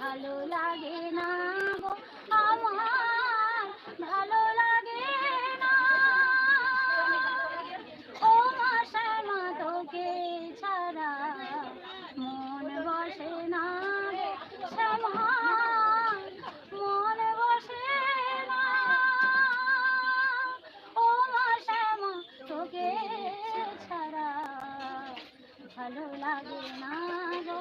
ভালো লাগে না। ভালো লাগে না গো